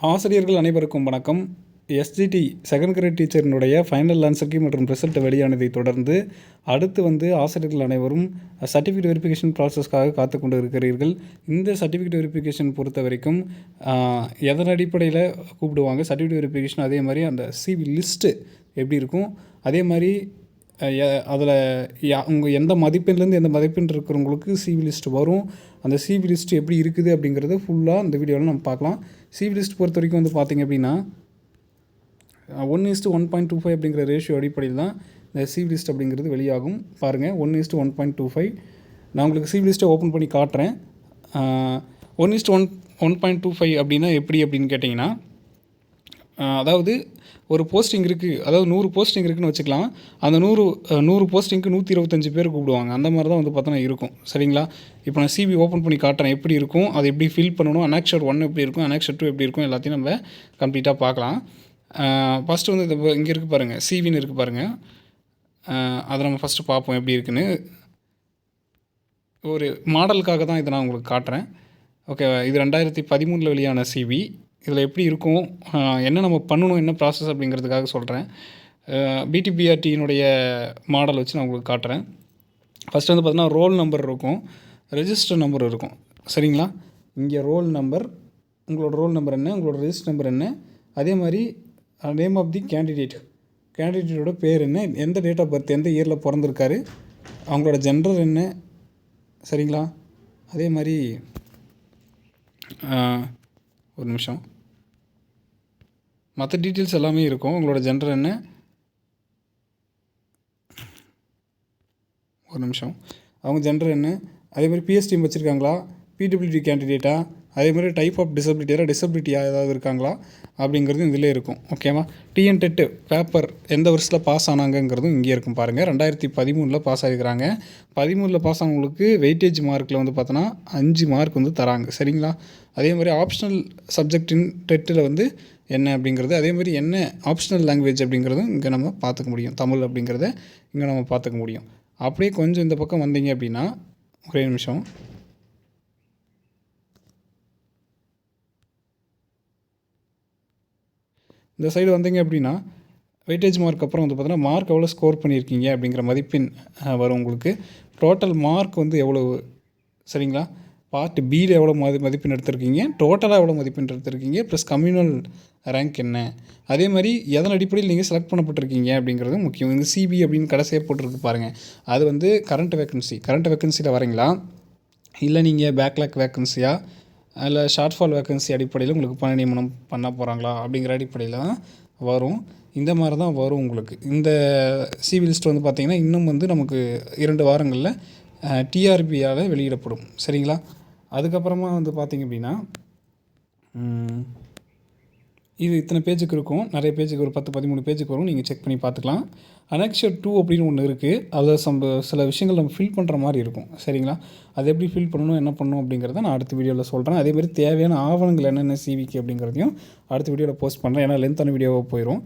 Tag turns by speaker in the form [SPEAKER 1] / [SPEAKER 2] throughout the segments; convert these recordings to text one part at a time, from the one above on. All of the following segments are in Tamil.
[SPEAKER 1] ஆசிரியர்கள் அனைவருக்கும் வணக்கம். எஸ்ஜிடி செகண்ட் கிரேட் டீச்சரினுடைய ஃபைனல் ஆன்சர்க்கு மற்றும் ரிசல்ட் வெளியானதை தொடர்ந்து அடுத்து வந்து ஆசிரியர்கள் அனைவரும் சர்டிஃபிகேட் வெரிஃபிகேஷன் ப்ராசஸ்க்காக காத்து கொண்டு இருக்கிறீர்கள் இந்த சர்டிஃபிகேட் வெரிஃபிகேஷன் பொறுத்த வரைக்கும் எதன் அடிப்படையில் கூப்பிடுவாங்க? சர்டிஃபிகேட் வெரிஃபிகேஷன் அதே மாதிரி அந்த சிவி லிஸ்ட்டு எப்படி இருக்கும்? அதே மாதிரி அதில் யா உங்கள் எந்த மதிப்பெண்லேருந்து எந்த மதிப்பெண் இருக்கிறவங்களுக்கு சிவி லிஸ்ட் வரும். அந்த சிவி லிஸ்ட் எப்படி இருக்குது அப்படிங்கிறத ஃபுல்லாக இந்த வீடியோவில் நம்ம பார்க்கலாம். சிவி லிஸ்ட் பொறுத்த வரைக்கும் வந்து பார்த்திங்க அப்படின்னா one is to one point two five அப்படிங்கிற ரேஷியோ அடிப்படையில் தான் இந்த சிவி லிஸ்ட் அப்படிங்கிறது வெளியாகும். பாருங்கள் one is to one point two five நான் உங்களுக்கு சிவி லிஸ்ட்டை ஓப்பன் பண்ணி காட்டுறேன். One is to one one point two five அப்படின்னா எப்படி அப்படின்னு கேட்டிங்கன்னா அதாவது ஒரு போஸ்டிங் இருக்குது அதாவது நூறு போஸ்டிங் இருக்குதுன்னு வச்சுக்கலாம். அந்த நூறு நூறு போஸ்டிங்க்கு நூற்றி இருபத்தஞ்சி பேர் கூப்பிடுவாங்க. அந்த மாதிரி தான் வந்து பார்த்தோன்னா இருக்கும். சரிங்களா? இப்போ நான் சிவி ஓப்பன் பண்ணி காட்டுறேன். எப்படி இருக்கும்? அதை எப்படி ஃபில் பண்ணணும்? அனாக்ஷர் ஒன் எப்படி இருக்கும்? அனாக்ஷர் டூ எப்படி இருக்கும்? எல்லாத்தையும் நம்ம கம்ப்ளீட்டாக பார்க்கலாம். ஃபஸ்ட்டு வந்து இது இங்கே இருக்குது பாருங்கள் சிவின்னு இருக்குது பாருங்கள் அதை நம்ம ஃபஸ்ட்டு பார்ப்போம் எப்படி இருக்குன்னு. ஒரு மாடலுக்காக தான் இதை நான் உங்களுக்கு காட்டுறேன். ஓகே இது ரெண்டாயிரத்தி பதிமூணில் வெளியான சிவி இதில் எப்படி இருக்கும் என்ன நம்ம பண்ணணும் என்ன ப்ராசஸ் அப்படிங்கிறதுக்காக சொல்கிறேன் பிடிபிஆர்டியினுடைய மாடல் வச்சு நான் உங்களுக்கு காட்டுறேன். ஃபஸ்ட்டு வந்து பார்த்தீங்கன்னா ரோல் நம்பர் இருக்கும் ரெஜிஸ்டர் நம்பர் இருக்கும். சரிங்களா? இங்கே ரோல் நம்பர் உங்களோட ரோல் நம்பர் என்ன உங்களோட ரெஜிஸ்டர் நம்பர் என்ன அதே மாதிரி நேம் ஆஃப் தி கேண்டிடேட் கேண்டிடேட்டோட பேர் என்ன எந்த டேட் ஆஃப் பர்த் எந்த இயரில் பிறந்திருக்காரு அவங்களோட ஜென்டர் என்ன சரிங்களா? அதே மாதிரி ஒரு நிமிஷம். மற்ற டீட்டெயில்ஸ் எல்லாமே இருக்கும். உங்களோட ஜென்டர் என்ன? ஒரு நிமிஷம். அவங்க ஜென்டர் என்ன? அதே மாதிரி பிஎஸ்டி வச்சுருக்காங்களா? பிடபிள்யூடி கேண்டிடேட்டா அதே மாதிரி டைப் ஆஃப் டிசபிலிட்டியாக டிசபிலிட்டியாக ஏதாவது இருக்காங்களா? அப்படிங்கிறது இதிலே இருக்கும். ஓகேவா டிஎன் டெட்டு பேப்பர் எந்த வருஷத்தில் பாஸ் ஆனாங்கங்கிறதும் இங்கே இருக்கும் பாருங்கள் ரெண்டாயிரத்தி பதிமூணில் பாஸ் ஆகிருக்கிறாங்க பதிமூணில் பாஸ் ஆனவங்களுக்கு வெயிட்டேஜ் மார்க்கில் வந்து பார்த்தோன்னா அஞ்சு மார்க் வந்து தராங்க. சரிங்களா? அதே மாதிரி ஆப்ஷனல் சப்ஜெக்டின் டெட்டில் வந்து என்ன அப்படிங்கிறது அதே மாதிரி என்ன ஆப்ஷனல் லாங்குவேஜ் அப்படிங்கிறதும் இங்கே நம்ம பார்த்துக்க முடியும். தமிழ் அப்படிங்கிறத இங்கே நம்ம பார்த்துக்க முடியும். அப்படியே கொஞ்சம் இந்த பக்கம் வந்தீங்க அப்படின்னா ஒரே நிமிஷம். இந்த சைடு வந்தீங்க அப்படின்னா வெயிட்டேஜ் மார்க் அப்புறம் வந்து பார்த்தீங்கன்னா மார்க் எவ்வளோ ஸ்கோர் பண்ணியிருக்கீங்க அப்படிங்கிற மதிப்பெண் வரும் உங்களுக்கு. டோட்டல் மார்க் வந்து எவ்வளோ சரிங்களா? பார்ட் பியில் எவ்வளோ மதி மதிப்பெண் எடுத்திருக்கீங்க? டோட்டலாக எவ்வளோ மதிப்பெண் எடுத்திருக்கீங்க? ப்ளஸ் கம்யூனல் ரேங்க் என்ன? அதே மாதிரி எதன் அடிப்படையில் நீங்கள் செலக்ட் பண்ணப்பட்டிருக்கீங்க அப்படிங்கிறது முக்கியம். இந்த சிபி அப்படின்னு கடைசியாக போட்டிருக்கு பாருங்கள் அது வந்து கரண்ட் வேக்கன்சி கரண்ட் வேக்கன்சியில் வரீங்களா? இல்லை நீங்கள் பேக்லாக் வேக்கன்சியாக அதில் ஷார்ட் ஃபால் வேக்கன்சி அடிப்படையில் உங்களுக்கு பணி நியமனம் பண்ண போகிறாங்களா அப்படிங்கிற அடிப்படையில் தான் வரும். இந்த மாதிரி தான் வரும் உங்களுக்கு. இந்த சிவில் லிஸ்ட் வந்து பார்த்திங்கன்னா இன்னும் வந்து நமக்கு இரண்டு வாரங்களில் டிஆர்பியால் வெளியிடப்படும். சரிங்களா? அதுக்கப்புறமா வந்து பார்த்திங்க அப்படின்னா இது இத்தனை பேஜுக்கு இருக்கும். நிறைய பேஜுக்கு ஒரு பத்து பதிமூணு பேஜுக்கு வரும். நீங்கள் செக் பண்ணி பார்த்துக்கலாம். அனெக்ஷர் டூ அப்படின்னு ஒன்று இருக்குது அதில் சம்ப சில விஷயங்கள் நம்ம ஃபில் பண்ணுற மாதிரி இருக்கும். சரிங்களா? அது எப்படி ஃபில் பண்ணணும் என்ன பண்ணணும் அப்படிங்கிறத நான் அடுத்த வீடியோவில் சொல்கிறேன் அதே மாதிரி தேவையான ஆவணங்கள் என்னென்ன சிவிக்கு அப்படிங்கிறதையும் அடுத்த வீடியோவில் போஸ்ட் பண்ணுறேன் ஏன்னா லென்த்தான வீடியோவாக போயிடும்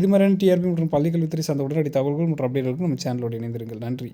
[SPEAKER 1] இது மாதிரியான டிஆர்பி மற்றும் பள்ளிக்கல்வித்துறை சார்ந்த உடனடி தகவல்கள் மற்றும் அப்டேட்களுக்கு நம்ம சேனலோடு இணைந்திருங்கள். நன்றி.